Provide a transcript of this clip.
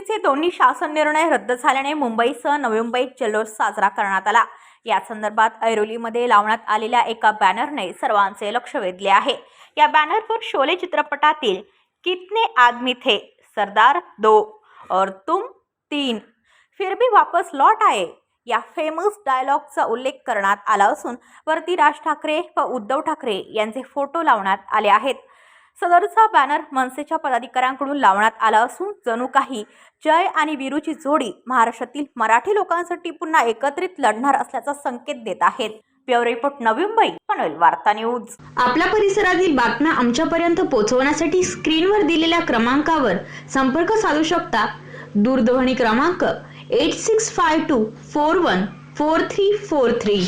संसदेचे दोन्ही शासन निर्णय रद्द झाल्याने मुंबईसह नवी मुंबईत जल्लोष साजरा करण्यात आला. या संदर्भात ऐरोलीमध्ये लावण्यात आलेल्या एका बॅनरने सर्वांचे लक्ष वेधले आहे. या बॅनरवर शोले चित्रपटातील कितने आदमी थे? सरदार दो और तुम तीन. फिर भी वापस लौट आहे या फेमस डायलॉगचा उल्लेख करण्यात आला असून वरती राज ठाकरे व उद्धव ठाकरे यांचे फोटो लावण्यात आले आहेत. सदरचा बॅनर मनसेच्या पदाधिकाऱ्यांकडून लावण्यात आला असून जणू काही जय आणि वीरूची जोडी महाराष्ट्रातील मराठी लोकांसाठी पुन्हा एकत्रित लढणार असल्याचा संकेत देत आहेत. ब्युरो रिपोर्ट नवी मुंबई पनवेल वार्ता न्यूज. आपल्या परिसरातील बातम्या आमच्यापर्यंत पोहोचवण्यासाठी स्क्रीनवर दिलेल्या क्रमांकावर संपर्क साधू शकता. दूरध्वनी क्रमांक eight six five two four one four three four three